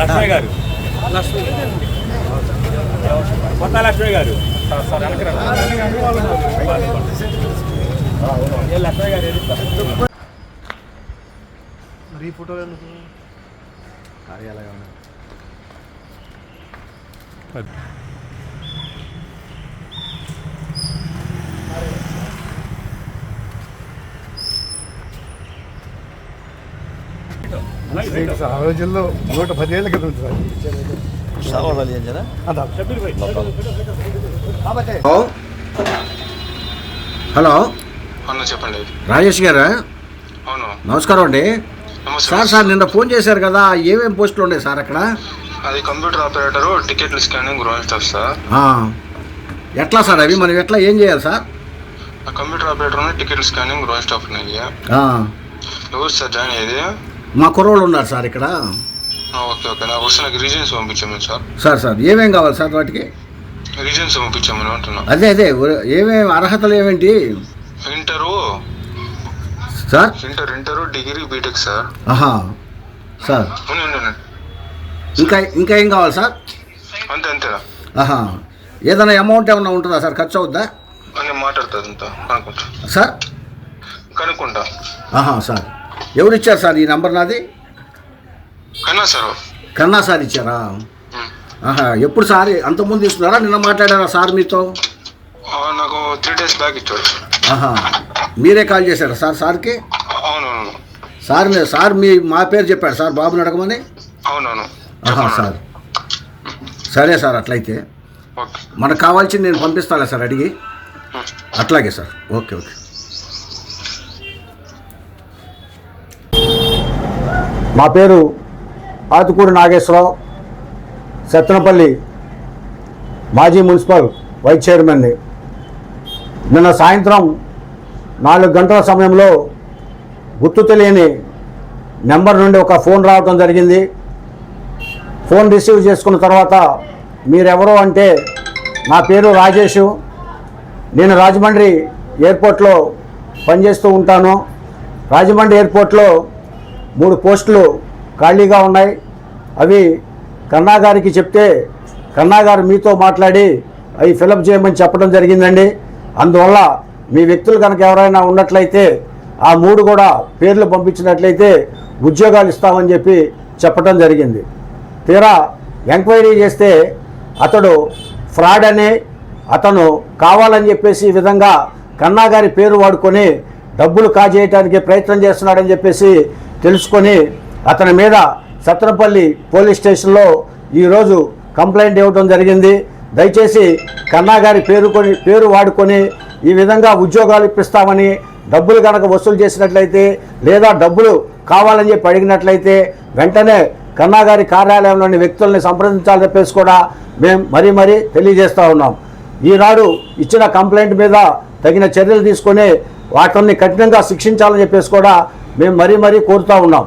లక్ష్మి గారు. కొత్త లక్ష్మి గారు? మరి ఫోటోలు ఎందుకు? ఆ రోజుల్లో నూట పదివేల క్రితం సార్. హలో. హలో. అన్న చెప్పండి. రాజేష్ గారా? అవును. నమస్కారం అండి. సార్ సార్ నిన్న ఫోన్ చేశారు కదా ఏమేమి పోస్టులు ఉన్నాయి సార్ అక్కడ? అది కంప్యూటర్ ఆపరేటర్ టికెట్లు స్కానింగ్ స్టాఫ్ సార్. ఆ, ఎట్లా సార్ అవి? మనం ఎట్లా ఏం చేయాలి సార్? ఆ కంప్యూటర్ ఆపరేటర్ టికెట్ స్కానింగ్ రోయింగ్ స్టాఫ్ ఉన్నాయి ఎవరు సార్ జాయిన్ అయ్యేది? మా కుర్రోళ్ళు ఉన్నారు సార్ ఇక్కడ. Okay okay. నాకు వస్తే నాకు రీజన్స్ పంపించామని సార్. సార్ సార్ ఏమేం కావాలి సార్ వాటికి? రీజన్స్ పంపించామని అంటున్నా. అదే అదే ఏమేమి అర్హతలు ఏమేంటి? Inter. Sir? Inter inter degree BTech sir. ఆహా సార్. ఇంకా ఇంకా ఏం కావాలి సార్? అంతే అంతేనా ఆహా ఏదైనా అమౌంట్ ఏమైనా ఉంటుందా సార్? ఖర్చు అవుద్దా? నేను మాట్లాడుతుంది అంతా. సార్? కనుక్కుంటా. ఆహా సార్. ఎవరు ఇచ్చారు సార్ ఈ నంబర్ నాది? కన్నా సార్. కన్నా సార్ ఇచ్చారా. ఆహా ఎప్పుడు సార్? అంతకుముందు ఇస్తున్నారా నిన్న మాట్లాడారా సార్ మీతో? నాకు త్రీ డేస్ బ్యాక్ ఇచ్చాడు ఆహా మీరే కాల్ చేశారా సార్ సార్కి? అవునవును. సార్ మీ సార్ మీ మా పేరు చెప్పాడు సార్ బాబుని అడగమని అవునవును. ఆహా సార్. సరే సార్ అట్లయితే. మనకు కావాల్సింది నేను పంపిస్తాను సార్ అడిగి. అట్లాగే సార్. Okay okay. మా పేరు ఆతుకూరు నాగేశ్వరరావు సత్తనపల్లి మాజీ మున్సిపల్ వైస్ చైర్మన్ని. నిన్న సాయంత్రం నాలుగు గంటల సమయంలో గుర్తు తెలియని నెంబర్ నుండి ఒక ఫోన్ రావడం జరిగింది. ఫోన్ రిసీవ్ చేసుకున్న తర్వాత మీరెవరో అంటే నా పేరు రాజేషు. నేను రాజమండ్రి ఎయిర్పోర్ట్లో పనిచేస్తూ ఉంటాను. రాజమండ్రి ఎయిర్పోర్ట్లో మూడు పోస్టులు ఖాళీగా ఉన్నాయి. అవి కన్నా గారికి చెప్తే కన్నా గారు మీతో మాట్లాడి అవి ఫిలప్ చేయమని చెప్పడం జరిగిందండి. అందువల్ల మీ వ్యక్తులు కనుక ఎవరైనా ఉన్నట్లయితే ఆ మూడు కూడా పేర్లు పంపించినట్లయితే ఉద్యోగాలు ఇస్తామని చెప్పి చెప్పడం జరిగింది. తీరా ఎంక్వైరీ చేస్తే అతడు ఫ్రాడ్ అని అతను కావాలని చెప్పేసి ఈ విధంగా కన్నా గారి పేరు వాడుకొని డబ్బులు కాజేయటానికి ప్రయత్నం చేస్తున్నాడని చెప్పేసి తెలుసుకొని అతని మీద సత్రపల్లి పోలీస్ స్టేషన్లో ఈరోజు కంప్లైంట్ ఇవ్వడం జరిగింది. దయచేసి కన్నా గారి పేరు కొని పేరు వాడుకొని ఈ విధంగా ఉద్యోగాలు ఇప్పిస్తామని డబ్బులు కనుక వసూలు చేసినట్లయితే లేదా డబ్బులు కావాలని చెప్పి అడిగినట్లయితే వెంటనే కన్నా గారి కార్యాలయంలోని వ్యక్తుల్ని సంప్రదించాలని చెప్పేసి కూడా మేము మరీ మరీ తెలియజేస్తూ ఉన్నాం. ఈనాడు ఇచ్చిన కంప్లైంట్ మీద తగిన చర్యలు తీసుకొని వాటిని కఠినంగా శిక్షించాలని చెప్పేసి కూడా మేము మరీ మరీ కోరుతూ ఉన్నాం.